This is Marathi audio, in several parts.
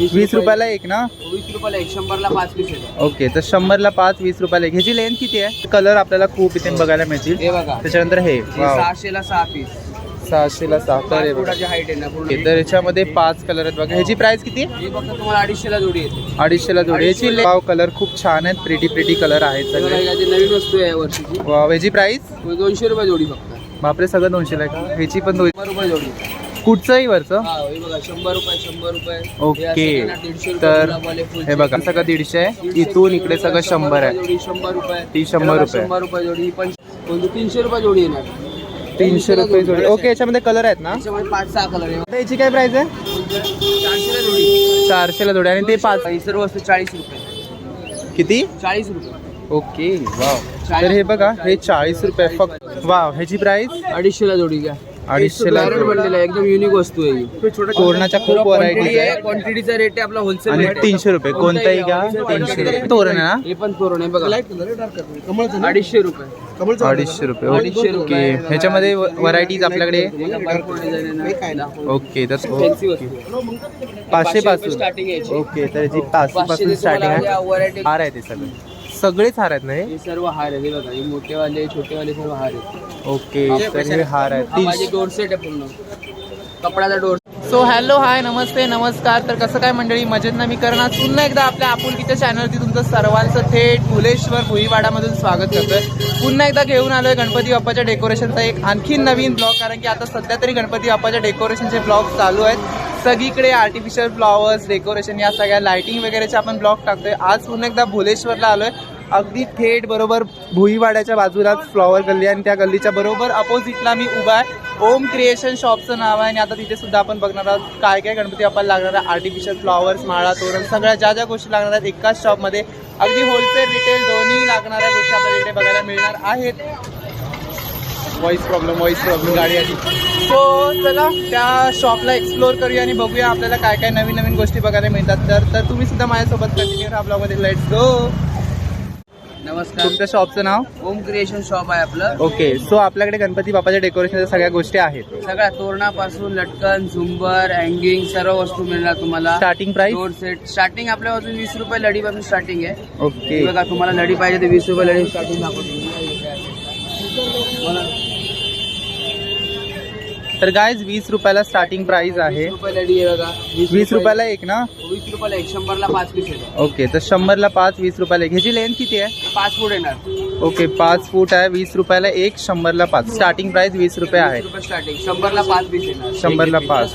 वीस रुपयाला एक ना? वीस रुपयाला एक शंभरला पाच पीस येतात. ओके तर शंभरला पाच वीस रुपयाला एक. ह्याची लेंथ किती आहे? कलर आपल्याला खूप इथे बघायला मिळतील. हे बघा. त्याच्यानंतर हे वाव. सहाशेला सहा पीस सहाशेला सहा तर पाच हे बघा. फुटाची हाईट आहे ना पूर्ण तर याच्यामध्ये पाच कलर आहेत बघा. ह्याची प्राइस किती? आहे? ही फक्त तुम्हाला अडीचशेला जोडी येते. अडीचशेला जोडी. ह्याची ले- वाव कलर खूप छान आहेत. प्रिटी प्रिटी कलर आहेत हे बघा, सगळे. याची नवीन वस्तू आहे या वर्षीची. वाव ह्याची प्राइस दोनशे रुपये जोडी फक्त. बापरे सगळं दोनशेला आहे. का ह्याची पण दोन शंभर रुपये जोडी. कुठचंही वरचं? हा हे बघा शंभर रुपये शंभर रुपये. ओके. तर. हे बघा सगळं दीडशे आहे. इथून इकडे सगळं शंभर आहे. शंभर रुपये. ती शंभर रुपये. शंभर रुपये जोडी ही पण कोणती तीनशे रुपये जोडी येणार. तीनशे रुपये जोडी. ओके याच्यामध्ये कलर आहेत ना? त्याच्यामध्ये पाच सहा कलर आहे. आता याची काय प्राइस आहे? चारशेला जोडी. चारशेला जोडी. आणि ते पाच ही सर्व वस्तू चाळीस रुपये. किती? चाळीस रुपये. Okay wow. तर हे बघा हे चाळीस रुपये फक्त वाव ह्याची प्राइस अडीचशेला जोडी घ्या. अडीचशेला बनलेला आहे एकदम युनिक वस्तू आहे ही. तोरणाच्या खूप व्हरायटीज क्वांटिटी आहे. आहे क्वांटिटीचा रेट आहे आपला होलसेल आणि रेट तीनशे रुपये कोणताही घ्या तीनशे रुपये. तोरण आहे हे पण तोरण आहे बघा. अडीचशे रुपये. ना अडीचशे रुपये. अडीचशे ओके रुपये. ह्याच्यामध्ये व्हरायटीज आपल्याकडे? ना. ओके तर वस्तू. पाचशे पासून. स्टार्टिंग आहे याची. ओके तर याची पाचशे पाचशे पासून स्टार्टिंग आहे. हार आहे ते सगळे. सगळेच हार आहेत ना हे? हे सर्व हार आहे हे बघा हे मोठेवाले छोटेवाले सर्व हार आहेत. ओके तर हे हार आहेत हा माझे तीनशे डोर सेट आहे पूर्ण. कपड्याचा डोर सो हॅलो हाय नमस्ते नमस्कार. तर कसं काय मंडळी मजेत ना? मी करणार पुन्हा एकदा आपल्या आपुलकीच्या चॅनलवरती तुमचं सर्वांचं थेट फुलेश्वर भुईवाडामधून स्वागत करतोय. पुन्हा एकदा घेऊन आलोय गणपती बाप्पाच्या डेकोरेशनचा एक आणखीन नवीन ब्लॉग कारण की आता सध्या तरी गणपती बाप्पाच्या डेकोरेशनचे ब्लॉग चालू आहेत. सगळीकडे आर्टिफिशियल फ्लॉवर्स डेकोरेशन या सगळ्या लाइटिंग वगैरेचे आपण ब्लॉग टाकतोय. आज पुन्हा एकदा भुलेश्वरला आलोय. अगदी थेट बरोबर भुईवाड्याच्या बाजूलाच फ्लॉवर गल्ली आहे आणि त्या गल्लीच्या बरोबर अपोजिटला मी उभा आहे. ओम क्रिएशन शॉपचं नाव आहे आणि आता तिथे सुद्धा आपण बघणार आहोत काय काय गणपती बाप्पाला लागणार आहे. आर्टिफिशियल फ्लॉवर्स माळा तोरण सगळ्या ज्या ज्या गोष्टी लागणार आहेत एकाच शॉपमध्ये अगदी होलसेल रिटेल दोन्ही लागणाऱ्या गोष्टी आपल्याला इकडे बघायला मिळणार आहेत. व्हॉइस प्रॉब्लेम व्हॉइस प्रॉब्लेम गाडी आली. सो चला त्या शॉपला एक्सप्लोर करूया आणि बघूया आपल्याला काय काय नवीन नवीन गोष्टी बघायला मिळतात. तर तर तुम्ही सुद्धा माझ्यासोबत कंटिन्यू राहा ब्लॉगमध्ये लेट्स गो नमस्कार. तुमच्या शॉपचं नाव? होम क्रिएशन शॉप आहे आपलं. ओके सो आपल्याकडे गणपती बाप्पाच्या डेकोरेशनच्या सगळ्या गोष्टी आहेत. सगळ्या तोरणापासून लटकन झुंबर हँगिंग सर्व वस्तू मिळणार तुम्हाला. Starting price door set starting आपल्यापासून वीस रुपये लढीपासून स्टार्टिंग आहे. ओके. बघा तुम्हाला लढी पाहिजे तर वीस रुपये लढी स्टार्टिंग दाखवतो. तर गायज वीस रुपयाला स्टार्टिंग प्राइस आहे. वीस रुपयाला एक ना? वीस रुपयाला एक शंभरला पाच पीस येतात. ओके तर शंभरला पाच वीस रुपयाला एक. ह्याची लेंथ किती आहे? पाच फूट येणार. ओके पाच फूट आहे वीस रुपयाला एक शंभरला पाच. स्टार्टिंग प्राइस वीस रुपये आहे. स्टार्टिंग शंभरला पाच पीस येणार. शंभरला पाच.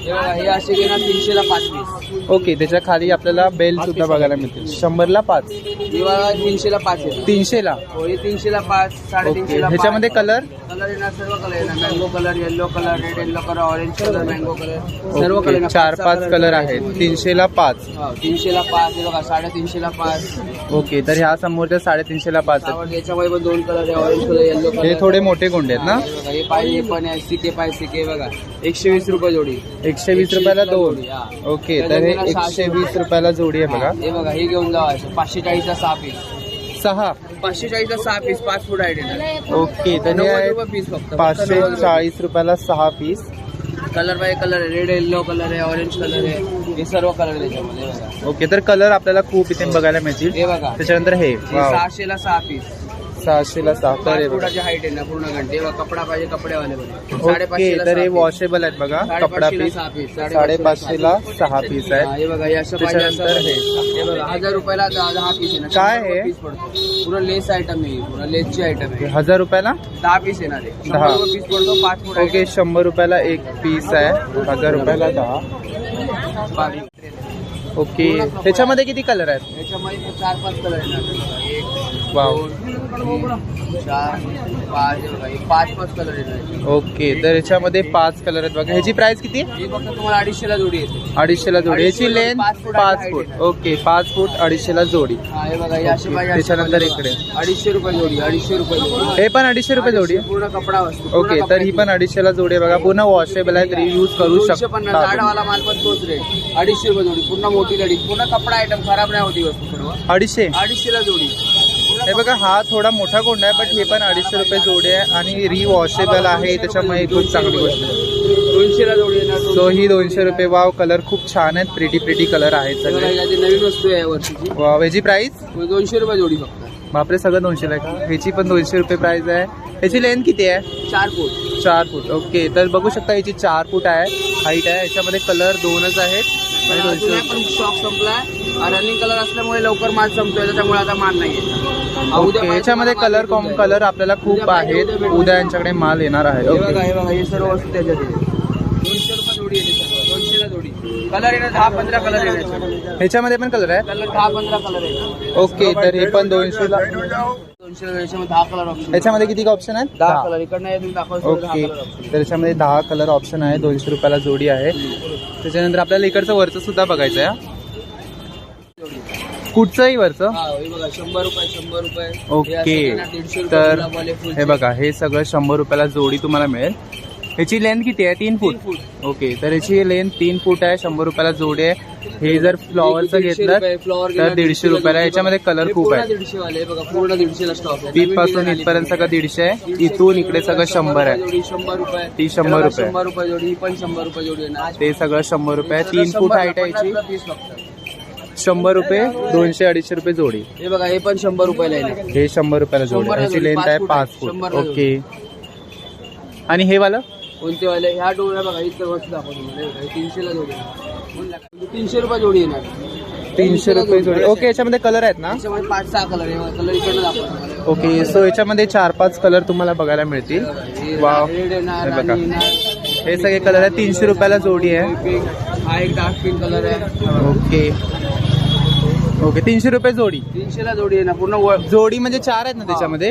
हे हे असे घेणार तीनशेला पाच पीस ओके त्याच्याखाली आपल्याला बेल सुद्धा बघायला मिळतील. शंभरला पाच? हे बघा तीनशेला पाच येतात तीनशेला हो हे तीनशेला पाच साडेतीनशेला पाच. ह्याच्यामध्ये कलर कलर येणार सर्व कलर येणार. Mango colour yellow colour red yellow colour orange colour mango colour सर्व कलर ओके चार पाच कलर आहेत. तीनशेला पाच. तीनशेला पाच हे बघा साडेतीनशेला पाच. ओके तर ह्या समोरच्या साडेतीनशेला पाच आहेत. आवड याच्यामध्ये पण दोन कलर आहे ऑरेंज कलर येलो कलर हे थोडे मोठे गोंडे आहेत ना? हे पाहिजे हे पण आहे सिके पाय सिके बघा. एकशे वीस रुपये जोडी. एकशे वीस रुपयाला दोन. हा. ओके तर हे एकशे वीस रुपयाला जोडी आहे बघा. हे बघा हे घेऊन जावा असं. पाचशे चाळीसला सहा पीस सहा. पाचशे चाळीसला सहा पीस पाच फूट येणार. ओके तर हे नव्वद आहे रुपये पीस फक्त पाचशे चाळीस रुपयाला सहा पीस कलर बाय कलर आहे. रेड येल्लो कलर आहे ऑरेंज कलर आहे. हे सर्व कलर आहे त्याच्यामध्ये हे बघा. ओके तर कलर आपल्याला खूप इथे बघायला मिळतील. हे बघा. त्याच्यानंतर हे हे वाव. सहाशेला सहा पीस सहाशेला सहा तर बघा. फुटाची हाईट आहे ना पूर्ण घंटे. हे कपडा पाहिजे कपडेवाले ओके तर हे वॉशेबल आहेत बघा कपडा पीस सहा पीस हा, आहेत. हे बघा हे असं पाहिजे त्याच्यानंतर हे. बघा हज़ार रुपयाला दहा दहा पीस काय हे? पडतो. पूर्ण लेस आयटम आहे पूर्ण लेसची आयटम आहे. हज़ार रुपयाला? दहा पीस येणार आहे. दहा. शंभर पीस पडतो पाच फूट ओके शंभर रुपयाला एक पीस आहे. हज़ार रुपयाला दहा. बारीक. ओके त्याच्यामध्ये किती कलर आहेत? याच्यामध्ये चार पाच कलर येणार वाव. दोन चार पाच बघा, पाच पाच कलर येणार ओके तर याच्यामध्ये पाच कलर आहेत बघा. ह्याची प्राइस किती? ही फक्त तुम्हाला अडीचशे जोडी. येते अडीचशेला जोडी. ह्याची लेंथ पाच फूट. पाच फूट. ओके पाच फूट अडीचशेला जोडी. हा हे बघा हे असे ओके, पाहिजे असे त्याच्यानंतर पाहिजे. इकडे. अडीचशे रुपये जोडी अडीचशे रुपये जोडी. हे पण अडीचशे रुपये जोडी आहे? पूर्ण कपडा वस्तू पूर्ण ओके तर ही कपड्याची. पण अडीचशेला जोडी आहे बघा. पूर्ण वॉशेबल आहे तरी यूज करू दोनशे पन्नास शकता माल पण तोच रेट अडीचशे रुपये जोडी पूर्ण मोठी लढी पूर्ण कपडा आयटम खराब नाही होती वस्तू सर्व. अडीचशे? अडीचशेला जोडी. हे बघा हा थोडा मोठा कोंडा आहे बट हे पण अडीचशे रुपये जोडी आहे आणि रिवॉशेबल आहे. त्याच्यामुळे खूप चांगली गोष्ट आहे. दोनशेला जोडी येणार सो ही दोनशे रुपये. वाव कलर खूप छान आहेत. प्रिटी प्रिटी कलर आहेत सगळे. नवीन वस्तू आहे वाव याची प्राइस दोनशे रुपये जोडी फक्त. बापरे सगळं दोनशेला आहे. ह्याची पण दोनशे रुपये प्राइस आहे. ह्याची लेंथ किती आहे? चार फूट चार फूट. ओके तर बघू शकता याची चार फूट आहे हाईट आहे. याच्यामध्ये कलर दोनच आहेत. आणि दोनशे पण स्टॉक संपलाय रनिंग कलर असल्यामुळे लवकर माल संपतोय त्याच्यामुळे आता माल नाही ओके याच्यामध्ये कलर कॉम कलर आपल्याला खूप आहेत. उद्या यांच्याकडे माल येणार आहे. हे ओके हे सर्व वस्तू त्याच्यात आहे. दोनशे रुपये जोडी येते सर्व दोनशेला जोडी. कलर येणार दहा पंधरा कलर येणार ह्याच्यामध्ये पण कलर आहे? कलर दहा पंधरा कलर आहे. ओके तर हे पण दोनशेला याच्यामध्ये किती ऑप्शन आहेत? दहा कलर इकडनं ओके. तर याच्यामध्ये दहा कलर ऑप्शन आहे दोनशे रुपयाला जोडी आहे. त्याच्यानंतर आपल्याला इकडचं वरचं सुद्धा बघायचं आहे कुठचंही वरचं? शंभर रुपये शंभर रुपये. ओके. तर. हे बघा हे सगळं शंभर रुपयाला जोडी तुम्हाला मिळेल. ह्याची लेंथ किती आहे? तीन फूट ओके तर याची लेंथ तीन फूट आहे शंभर रुपयाला जोडी आहे. हे जर फ्लॉवरचं घेतलं तर दीडशे रुपयाला. याच्यामध्ये कलर खूप आहे. पूर्ण स्टॉकपासून इथपर्यंत सगळं दीडशे आहे. इथून इकडे सगळं शंभर आहे. जोडी शंभर रुपये. ती शंभर रुपये. शंभर रुपये जोडी ही पण शंभर रुपये जोडी ते सगळं शंभर रुपये आहे. तीन फूट हाईट आहे याची. शंभर रुपये दोनशे अडीचशे रुपये जोडी. हे बघा हे पण शंभर रुपयाला हे शंभर रुपयाला जोडी जोडी, लेंथ आहे पाच. फूट ओके आणि हे वालं? कोणते वाले? ह्या डोळ्या बघा इतर वस्तू दाखवतो तीनशेला जोडी तीनशे रुपये जोडी येणार. तीनशे रुपये जोडी. ओके याच्यामध्ये कलर आहेत ना? पाच सहा कलर आहे. कलर इकडे दाखवतो. ओके सो याच्यामध्ये चार पाच कलर तुम्हाला बघायला मिळतील. हे वाव रेड येणार हे बघा. हे सगळे कलर आहे तीनशे रुपयाला जोडी आहे. हा एक डार्क पिंक कलर आहे. ओके. ओके तीनशे रुपये जोडी. तीनशेला जोडी आहे ना पूर्ण जोडी म्हणजे चार आहेत ना त्याच्यामध्ये?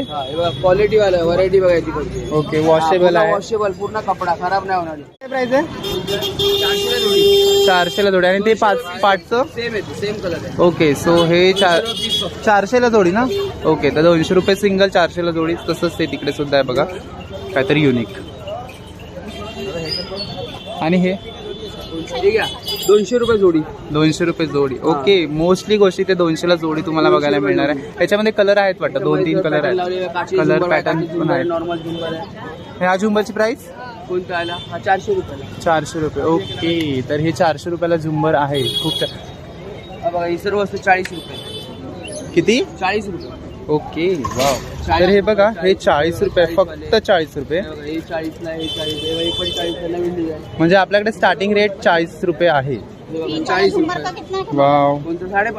क्वालिटी वाला व्हरायटी बघायची ओके वॉशेबल आहे. वॉशेबल पूर्ण कपडा खराब नाही होणार. काय प्राइस आहे? चारशेला जोडी. आणि ते पाच पाचचं? सेम आहे सेम कलर आहे. ओके सो हे चार. चारशेला जोडी ना? ओके तर दोनशे रुपये सिंगल चारशेला जोडी. तसंच ते तिकडे सुद्धा आहे बघा. काहीतरी युनिक आणि हे? ठीक आहे. दोनशे रुपये जोडी. दोनशे रुपये जोडी. ओके मोस्टली गोष्टी ते दोनशेला जोडी तुम्हाला बघायला मिळणार आहे. त्याच्यामध्ये कलर आहेत वाटतं? दोन तीन कलर आहेत. कलर पॅटर्न पण आहेत. नॉर्मल झुंबर आहे. ह्या झुंबरची प्राइस कोणता आला? हा चारशे रुपयाला. चारशे रुपये. ओके तर हे चारशे रुपयाला झुंबर आहे. खूप. हा बघा ही सर्व वस्तू चाळीस रुपये. किती? चाळीस रुपये. Okay wow. तर हे बघा हे चाळीस रुपये फक्त चाळीस रुपये. म्हणजे आपल्याकडे स्टार्टिंग रेट चाळीस रुपये आहे. हे चाळीस रुपये. वाव.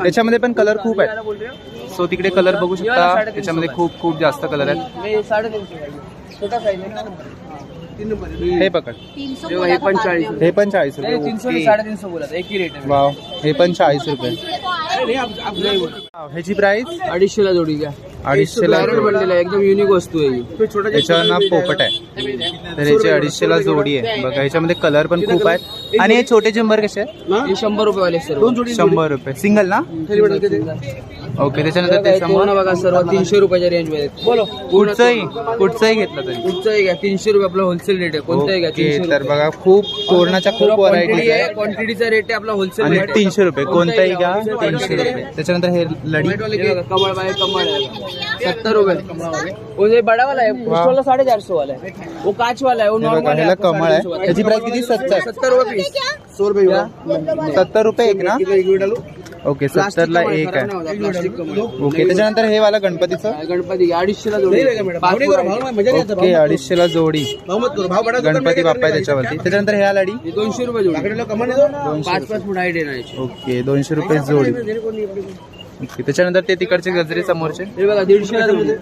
त्याच्यामध्ये पण कलर खूप आहेत. बोल रहे हो? सो तिकडे कलर बघू शकता. त्याच्यामध्ये खूप खूप जास्त कलर आहेत. आहे. हा, तीन नंबर आहे. हे पकड. हे बघा, हे पण चाळीस रुपये. आहे वाव. हे पण चाळीस रुपये. नाही, बोल. वाव, ह्याची प्राइस अडीचशेला जोडी घ्या. अडीचशेला. बनलेला आहे, एकदम युनिक वस्तू आहे ही. याच्यावर ना पोपट आहे. तर याची अडीचशेला जोडी आहे. बघा याच्यामध्ये कलर पण खूप आहेत. आणि हे छोटे झुंबर कसे आहेत? शंभर रुपये वाले शंभर रुपये. सिंगल ना? ओके त्याच्यानंतर ते शंभर बघा सर्व तीनशे रुपयाच्या रेंजमध्ये. बोलो. कुठचंही कुठचंही घेतलं तरी. कुठचंही घ्या. तीनशे रुपये आपला होलसेल रेट आहे. कोणताही घ्या. ओके तीनशे तर बघा खूप कोरोनाच्या खूप व्हरायटीज आहे. क्वांटिटीचा रेट आहे आपला होलसेल आणि रेट तीनशे रुपये. कोणताही घ्या. तीनशे रुपये. त्याच्यानंतर हे लडी. कमळ बाय कमळ सत्तर रुपए वो ये बड़ा वाला है उस वाला साढ़े चार सौ वाला है वो कांच वाला है वो हे बघा नॉर्मल ह्याला कमळ आहे. त्याची प्राइस किती? सत्तर. सत्तर रुपए पीस सौ रुपये. सत्तर रुपये एक ना? ओके सत्तरला एक आहे. ओके त्याच्यानंतर हे वाला गणपतीचं? गणपती अडीचशेला जोडी. पाच फुट. ओके अडीचशेला जोडी. गणपती बाप्पा आहे त्याच्यावरती. त्याच्यानंतर लडी हे दोनशे रुपये जोडी. पाच पाच फूट हाईट. ओके दोनशे रुपये जोडी. त्याच्यानंतर ते तिकडचे गजरे समोरचे? हे बघा दीडशेला जोडी.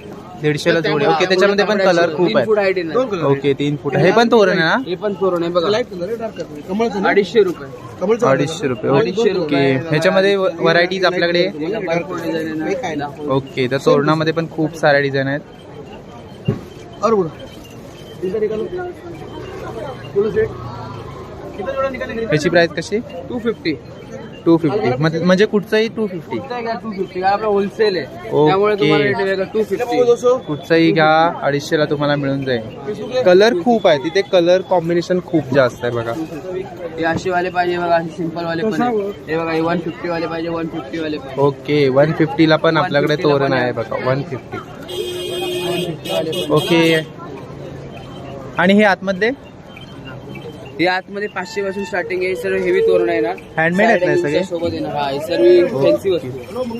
दीडशेला जोडी. ओके त्याच्यामध्ये पण कलर खूप फूट आहे ना. ओके तीन फूट हे पण तोरण आहे ना? हे पण तोरण आहे बघा. अडीचशे रुपये. अडीचशे रुपये. अडीचशे ओके रुपये. ह्याच्यामध्ये व्हरायटीज आपल्याकडे. ओके तर तोरणामध्ये पण खूप साऱ्या डिझाईन आहेत. ह्याची प्राइस कशी? टू फिफ्टी टू फिफ्टी म्हणजे कुठचंही टू फिफ्टी टू फिफ्टी आपला होलसेल आहे. ओके. त्यामुळे तुम्हाला रेट वेगळा टू फिफ्टी कुठचंही घ्या अडीचशेला तुम्हाला मिळून जाईल. कलर खूप आहे. तिथे कलर कॉम्बिनेशन खूप जास्त आहे बघा. हे असे वाले पाहिजे बघा असे सिंपल वाले पण. हे बघा हे वन फिफ्टी वाले पाहिजे वन फिफ्टी वाले ओके वन फिफ्टीला पण आपल्याकडे 150 ला तोरण आहे. बघा. वन फिफ्टी ओके आणि हे आतमध्ये? हे आतमध्ये पाचशे पासून स्टार्टिंग आहे सर्व हेवी तोरण आहे ना. Handmade आहेत ना सगळे? सोबत येणार. हा हे सर्व फॅन्सी वस्तू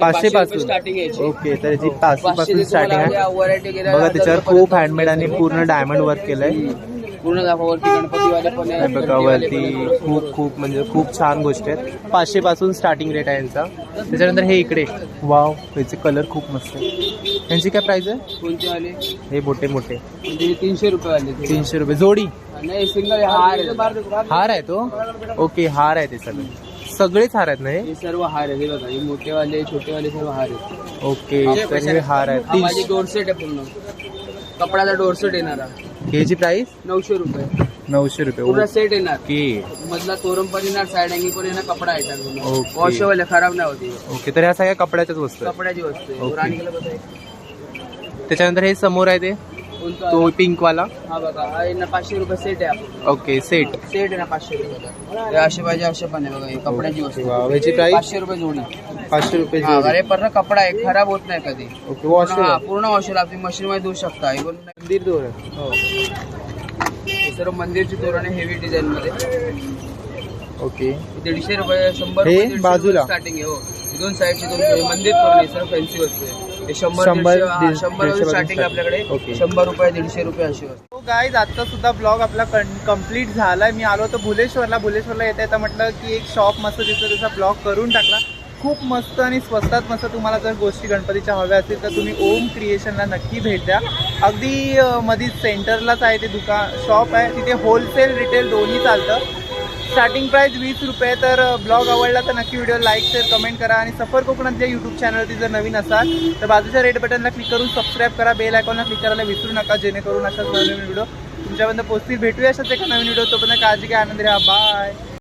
पाचशे पासून स्टार्टिंग आहे ओके तर याची पाचशे पासून स्टार्टिंग आहे. व्हरायटी बघा त्याच्यावर खूप हँडमेड आणि पूर्ण डायमंड वर्क केलंय. पूर्ण दाखवावरती गणपतीवाले पण हे आहे बघा वरती खूप खूप म्हणजे खूप छान गोष्टी आहेत पाचशे पासून स्टार्टिंग रेट आहे यांचा. त्याच्यानंतर हे इकडे. वाव याचे कलर खूप मस्त आहे. यांची काय प्राइस आहे? कोणते वाले हे मोठे मोठे. म्हणजे तीनशे रुपये वाले. तीनशे रुपये. जोडी? नाही सिंगल हार आहे. हार आहे तो? ओके हार आहे ते सगळे. सगळेच हार आहेत ना हे? हे सर्व हार आहे हे बघा हे मोठेवाले छोटेवाले सर्व हार आहेत. ओके तर हे हार आहेत. माझी तीनशे डोरसेट आहे पूर्ण. कपड्याचा डोरसेट येणार. आहे. ह्याची प्राइस नऊशे रुपये. नऊशे रुपये. पूर्ण सेट येणार. ओके मधला तोरण पण येणार साईड अँगी पण येणार कपडा येणार ओके. वॉशेबल आहे खराब नाही होती ओके तर ह्या सगळ्या कपड्याच्याच वस्तू आहेत. कपड्याची वस्तू आहे. ओके. त्याच्यानंतर हे समोर आहे ते? तो पिंक वाला हा बघा हा पाचशे रुपये सेट आहे ओके सेट सेट आहे ना पाचशे रुपये. हे असे पाहिजे असे पण आहे बघा हे कपड्याची वस्तू. वाव, याची प्राइस पाचशे रुपये जोडी. पाचशे रुपये हा जोडी. अरे पूर्ण कपडा आहे खराब होत नाही कधी. ओके वॉश पूर्ण- हा, पूर्ण वॉशेल आपली मशीन मध्ये धुवू शकता. पण. मंदिर दोर हो. हे सर्व मंदिरची तोरण आहे हेवी डिझाईन मध्ये. ओके दीडशे रुपये शंभर हे रुपये दीडशे बाजूला? स्टार्टिंग आहे हो. हे दोन साईडचे दोन हे मंदिर तोरण आहे सर्व फॅन्सी वस्तू आहे. शंभर शंभर, दीडशे- दीड- शंभर दीडशे स्टार्टिंगपासून आपल्याकडे. ओके. शंभर रुपये दीडशे रुपये अशी वस्तू गाईज आजचा सुद्धा ब्लॉग आपला कंप्लीट झालाय. मी आलो होतो भुलेश्वरला. भुलेश्वरला येता येता म्हटलं की एक शॉप मस्त दिसतं त्याचा ब्लॉग करून टाकला. खूप मस्त आणि स्वस्तात मस्त तुम्हाला जर गोष्टी गणपतीच्या हव्या असतील तर तुम्ही ओम क्रिएशनला नक्की भेट द्या. अगदी अं, मधी सेंटरलाच आहे ते दुकान शॉप आहे. तिथे होलसेल रिटेल दोन्ही चालतं. स्टार्टिंग प्राइस वीस रुपये तर ब्लॉग आवडला तर नक्की व्हिडिओ लाईक शेअर कमेंट करा. आणि सफर कोकणात जे यूट्यूब चॅनलवरती जर नवीन असाल तर बाजूच्या रेड बटनला क्लिक करून सबस्क्राईब करा. बेल आयकॉनला क्लिक करायला विसरू नका जेणेकरून अशाच नवीन व्हिडिओ तुमच्यापर्यंत पोहोचतील. भेटूया अशाच एका नवीन व्हिडिओ तोपर्यंत काळजी घ्या आनंद राहा बाय